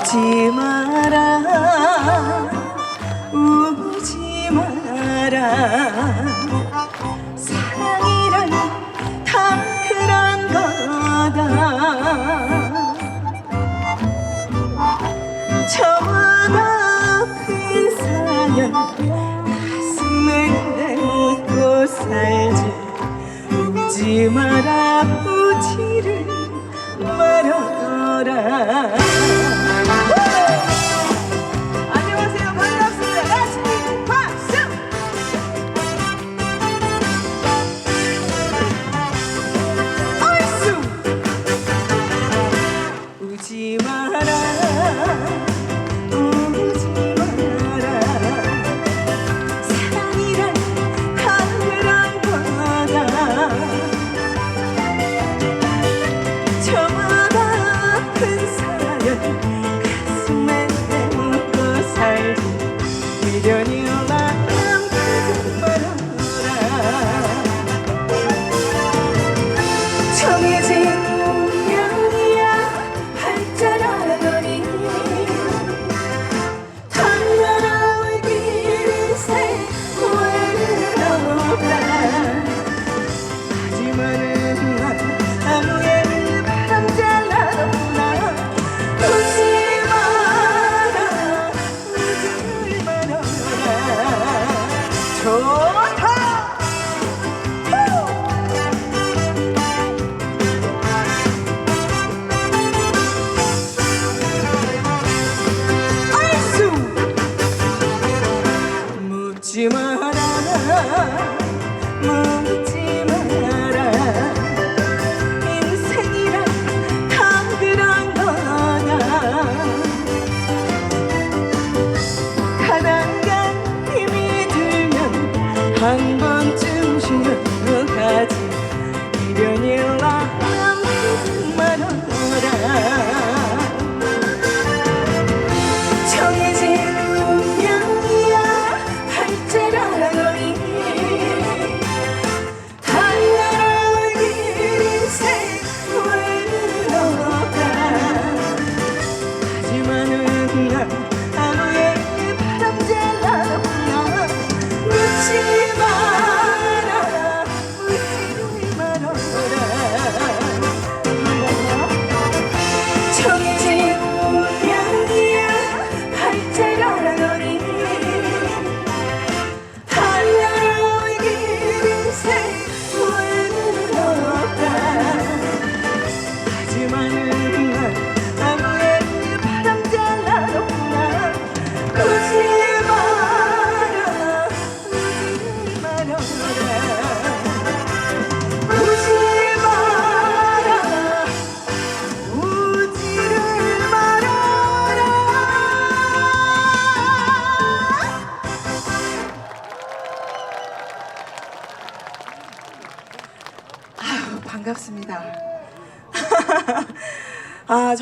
우지 마라 우지 마라. 사랑이란 다 그런 거다. 저보다 큰 사연 가슴을 안고 살지. 우지 마라 우지를 말아라 안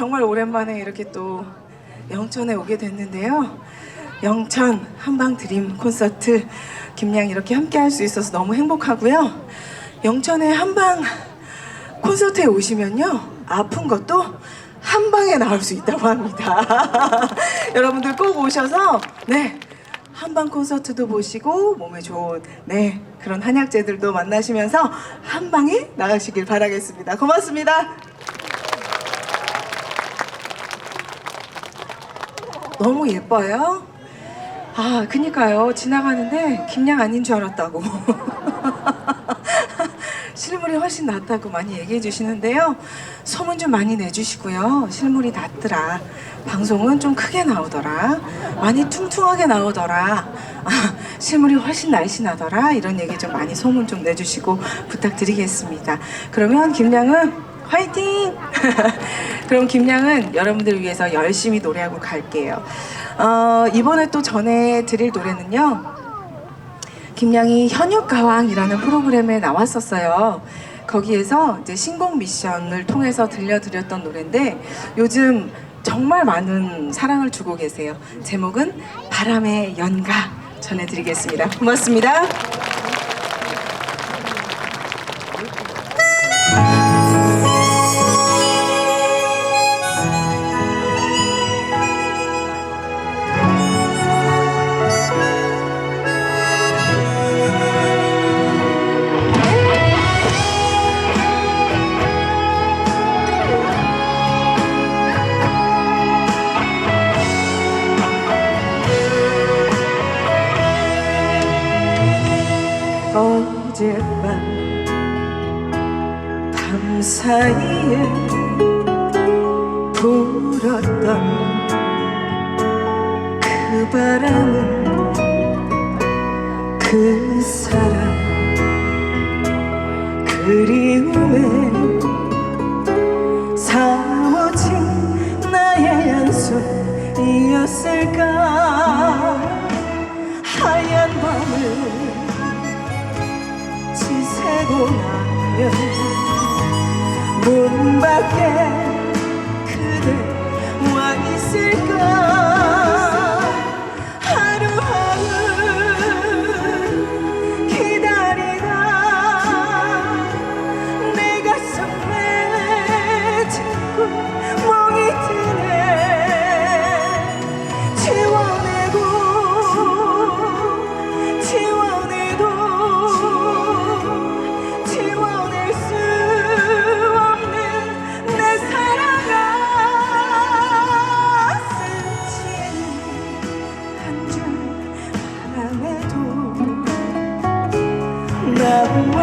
정말 오랜만에 이렇게 또 영천에 오게 됐는데요 영천 한방 드림 콘서트 김양 이렇게 함께 할 수 있어서 너무 행복하고요 영천의 한방 콘서트에 오시면요 아픈 것도 한 방에 나올 수 있다고 합니다. 여러분들 꼭 오셔서 네 한방 콘서트도 보시고 몸에 좋은 네 그런 한약재들도 만나시면서 한 방에 나가시길 바라겠습니다. 고맙습니다. 너무 예뻐요. 아, 그니까요. 지나가는데 김양 아닌 줄 알았다고. 실물이 훨씬 낫다고 많이 얘기해 주시는데요. 소문 좀 많이 내주시고요. 실물이 낫더라. 방송은 좀 크게 나오더라. 많이 퉁퉁하게 나오더라. 아, 실물이 훨씬 날씬하더라. 이런 얘기 좀 많이 소문 좀 내주시고 부탁드리겠습니다. 그러면 김양은 화이팅! 그럼 김양은 여러분들 위해서 열심히 노래하고 갈게요. 어, 이번에 또 전해 드릴 노래는요. 김양이 현육가왕이라는 프로그램에 나왔었어요. 거기에서 이제 신곡 미션을 통해서 들려드렸던 노래인데 요즘 정말 많은 사랑을 주고 계세요. 제목은 바람의 연가 전해드리겠습니다. 고맙습니다. 그 사람 그리움에 사워진 나의 양손이었을까? 하얀 밤을 지새고 나면 문 밖에 그대 와 있을까 love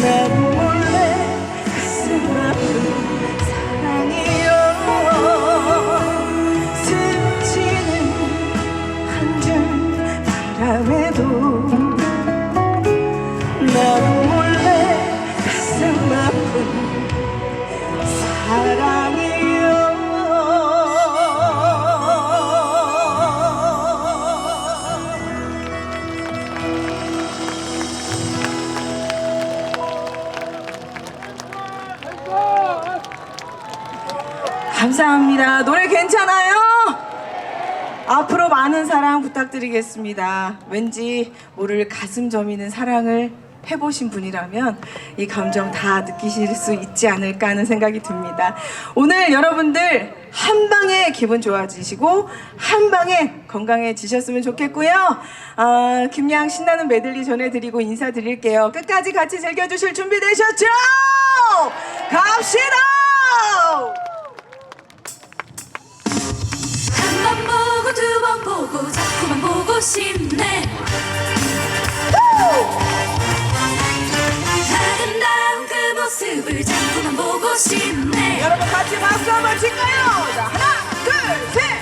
never 감사합니다. 노래 괜찮아요? 앞으로 많은 사랑 부탁드리겠습니다. 왠지 모를 가슴 저미는 사랑을 해보신 분이라면 이 감정 다 느끼실 수 있지 않을까 하는 생각이 듭니다. 오늘 여러분들 한 방에 기분 좋아지시고 한 방에 건강해지셨으면 좋겠고요. 아, 김양 신나는 메들리 전해드리고 인사드릴게요. 끝까지 같이 즐겨주실 준비 되셨죠? 갑시다! 싶네. 아름다운 그 모습을 자꾸만 보고 싶네. 여러분 같이 박수 한번 칠까요? 자, 하나, 둘, 셋,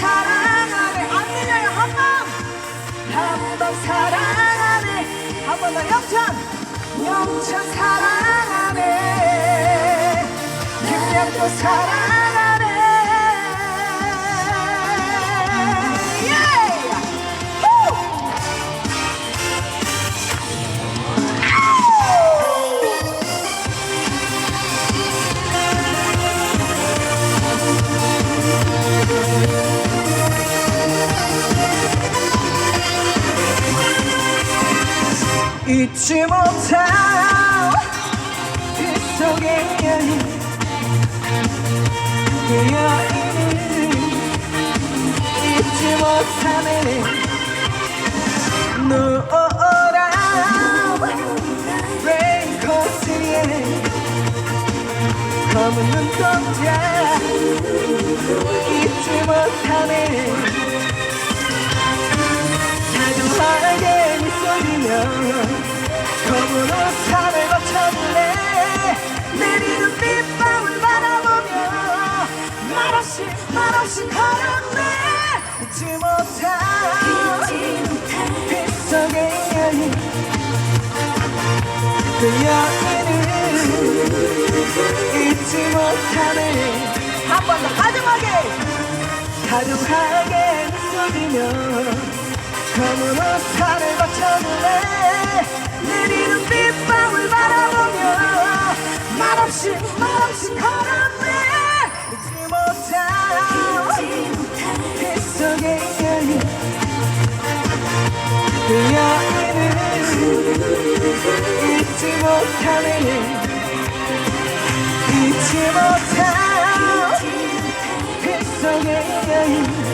사랑하네. 안 들려요. 한번. 한 번 사랑하네. 한 번 더. 영천. 엄청 사랑하네. 그냥 또 사랑하네 잊지 못할 그 속의 여인 그 여인을 잊지 못하네. 노란 레인코트에 검은 눈동자 잊지 못하네. 자주 하게 미소리며 바라보며 말없이 말없이 걸었네. 잊지 못한 빗속의 여인. 그 여인을 잊지 못하네 한 번 더 가정하게 미소리며 검은 옷산을 거쳐볼래 내리는 빗방울 바라보며 말없이 말없이 걸었네. 잊지 못한 빗속의 여인 그 여인을 잊지 못하네. 잊지 못한 빗속의 여인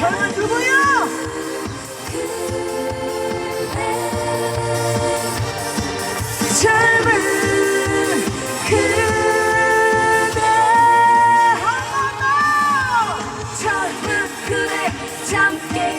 젊은 누구요? 젊은 그대 한번더 젊은 그대 잠께